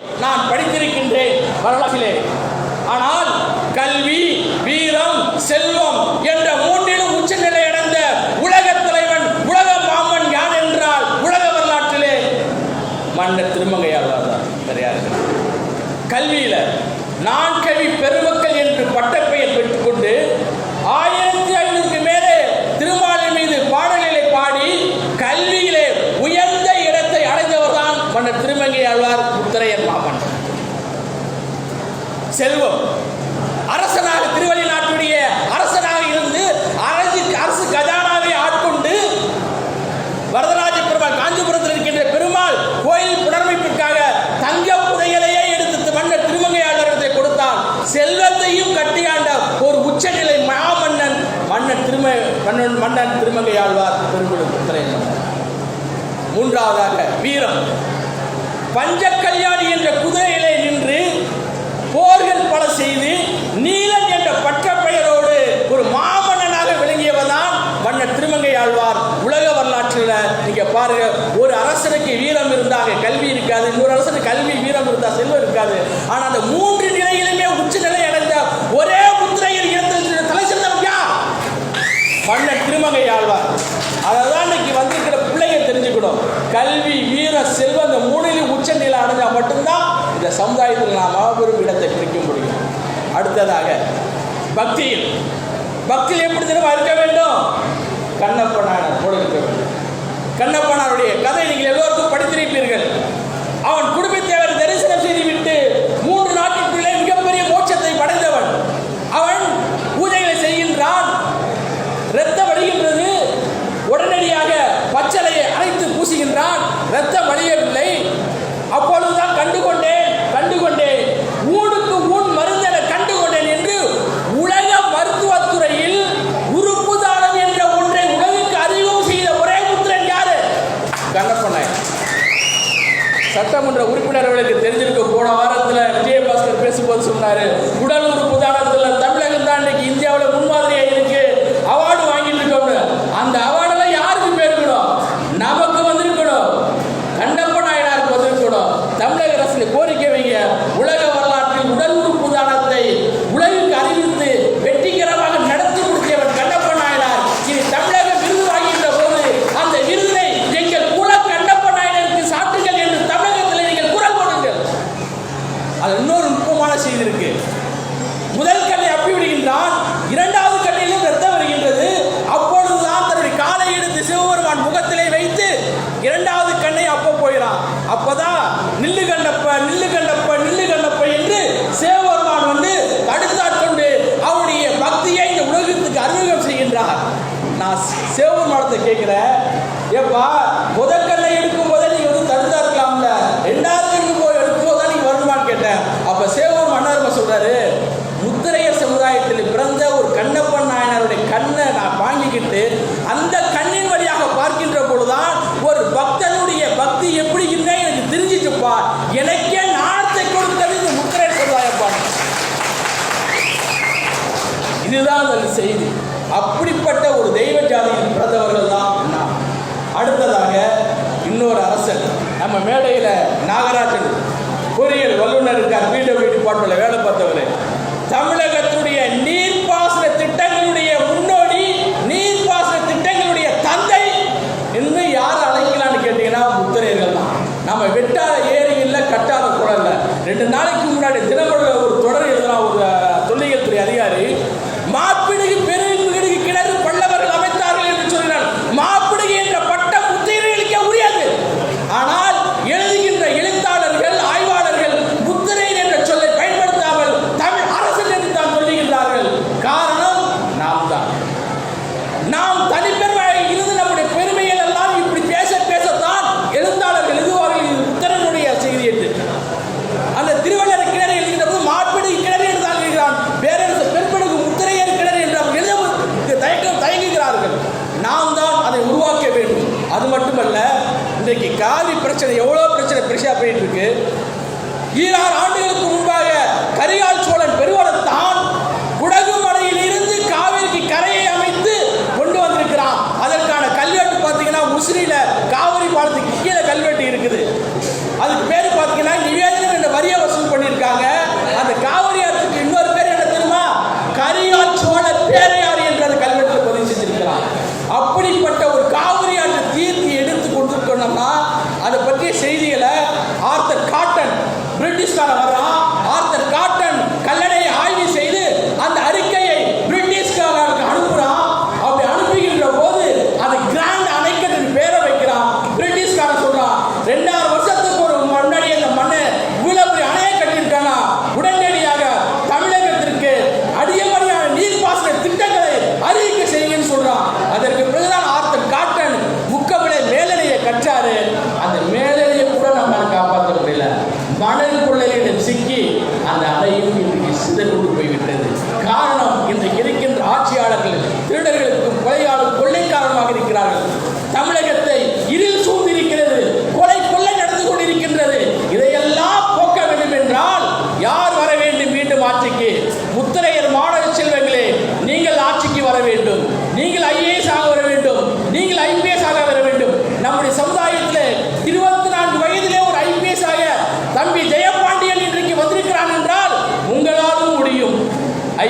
நான் படித்திருக்கின்றேன் வரலாற்றிலே. ஆனால் கல்வி வீரம் செல்வம் என்ற மூன்றிலும் உச்சநிலை அடைந்த உலக தலைவன் உலக மாமன் யார் என்றால் உலக வரலாற்றிலே மன்னர் திருமங்கையாளர் தான். கல்வியில நான் மூன்றாவதாக வீரம். பஞ்ச கல்யாணி என்ற குதிரையிலே நின்று போர்கள் பல செய்து நீலன் என்ற பட்ட பெயரோடு ஒரு மாமன்னனாக விளங்கியவர்தான் வண்ண திருமங்கை ஆழ்வார். உலக வரலாற்றில் நீங்க பாருங்க ஒரு அரசனுக்கு வீரம் இருந்தாங்க கல்வி இருக்காது. இன்னொரு அரசனுக்கு கல்வி வீரம் இருந்தா செல்வம் இருக்காது. ஆனா அந்த மூன்று நிலையிலுமே உச்ச நிலை அடைந்த ஒரே முத்திரையில் இருந்த தலை சிறந்தவர் யார்? மன்னர் திருமங்கை ஆழ்வார். அதாவது கல்வி வீர செல்வம் இந்த மூணிலும் உச்ச நிலை அடைஞ்சால் மட்டும்தான் இந்த சமுதாயத்தில் நாம் மாபெரும் இடத்தை பிடிக்க முடியும். அடுத்ததாக பக்தியில். பக்தியில் எப்படி தினமும் இருக்க வேண்டும்? கண்ணப்பனான போல இருக்க வேண்டும். கண்ணப்பனாருடைய கதை நீங்கள் எல்லோருக்கும் படித்திருப்பீர்கள் அவன் குடும்பத்தை சட்டமன்ற உறுப்பினர்களுக்கு தெரிஞ்சிருக்க போன வாரத்தில் விஜயபாஸ்கர் பேசும்போது சொன்னார் உடல் உறுப்பு தானத்தில் கேட்குறேன் ஏப்பா முதற்கல்ல எடுக்கும் போதே நீங்கள் வந்து தடுத்தா இருக்கலாம்ல. ரெண்டாவது எடுக்கும் போது எடுக்கும் போது தான் நீங்கள் வரணுமான்னு கேட்டேன். அப்ப சேவூர் மன்னர்ம சொல்றாரு முத்திரையர் சமுதாயத்தில் பிறந்த ஒரு கண்ணப்பன் நாயனாருடைய கண்ணை நான் வாங்கிக்கிட்டு அந்த கண்ணின் வழியாக பார்க்கின்ற பொழுதுதான் ஒரு பக்தனுடைய பக்தி எப்படி இல்லை எனக்கு தெரிஞ்சிச்சுப்பா. எனக்கே நாணத்தை கொடுத்தது இந்த முத்திரையர் சமுதாயப்பா இதுதான் அந்த செய்தி. அப்படிப்பட்ட ஒரு தெய்வ ஜாதியில் பிறந்தவர்கள் தான் அடுத்ததாக இன்னொரு அரசன். நம்ம மேடையில் நாகராஜன். பொறியியல் வல்லுநர் இருக்கார். பிடபிள்யூ டிபார்ட்மெண்ட்ல வேலை பார்த்தவர். தமிழர்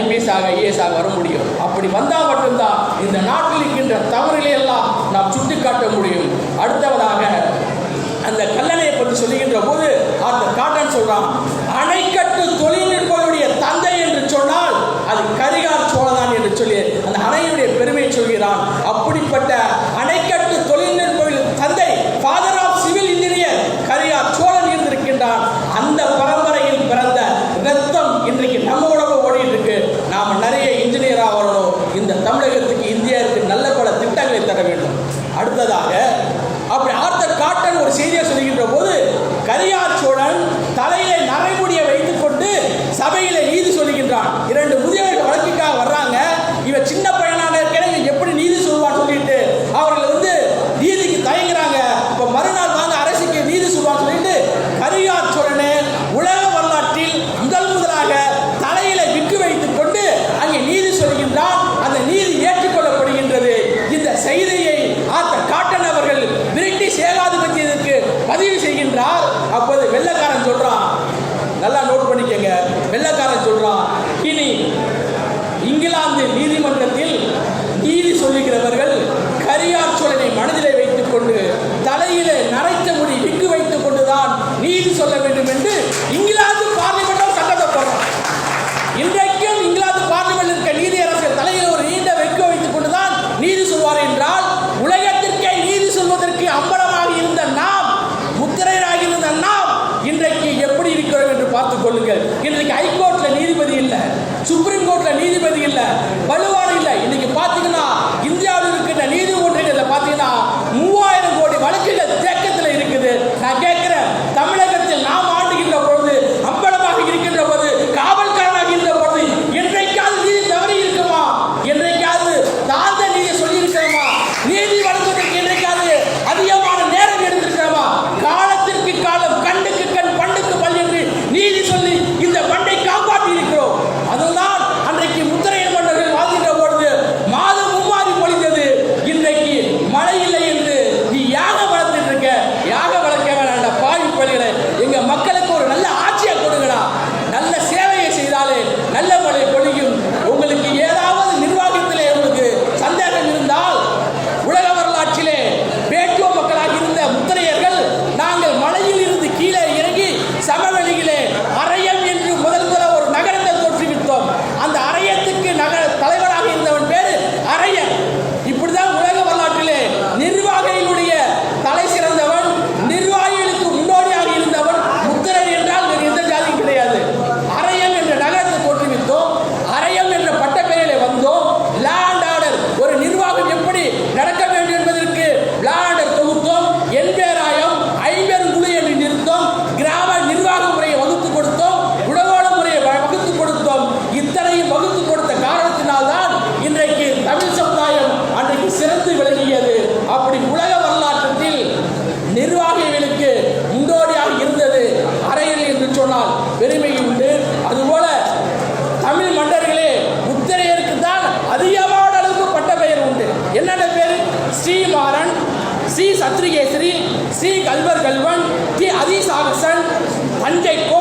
ஐபிஎஸ் ஆக ஐஏஎஸ் ஆக வர முடியும். அப்படி வந்தால் மட்டும்தான் இந்த நாட்டில் இருக்கின்ற தவறுகளை எல்லாம் நாம் சுட்டிக்காட்ட முடியும். அடுத்தவதாக அந்த கல்லணையை பற்றி சொல்லுகின்ற போது அந்த காட்டன் சொல்றான் அணைக்கட்டு தொழில்நுட்பனுடைய தந்தை என்று சொன்னால் அது கரிகால் சோழதான் என்று சொல்லி அந்த அணையுடைய பெருமை சொல்கிறான். அப்படிப்பட்ட ஒரு செய்தியை சொல்லுகின்ற போது கரியார் இங்கிலாந்து நீதிமன்றத்தில் நீதி சொல்லுகிறவர்கள் கரியாச்சொலனை மனதிலே வைத்துக் கொண்டு தலையிலே நரைத்த முடி விக்கு வைத்துக் கொண்டுதான் நீதி சொல்ல வேண்டும் என்று இங்கிலாந்து பார்லிமெண்ட்டும் சட்டத்தை போடுறோம் இன்றைக்கும் இங்கிலாந்து பார்லிமெண்ட் இருக்க நீதி நீதியரசர் தலையில் ஒரு நீண்ட வைக்க வைத்துக் கொண்டுதான் நீதி சொல்வார் என்றால் சுப்ரீம் கோர்ட்ல நீதிபதி இல்லை. வலுவாக செல்வன் தி அதீஸ் ஆகசன் தஞ்சை கோ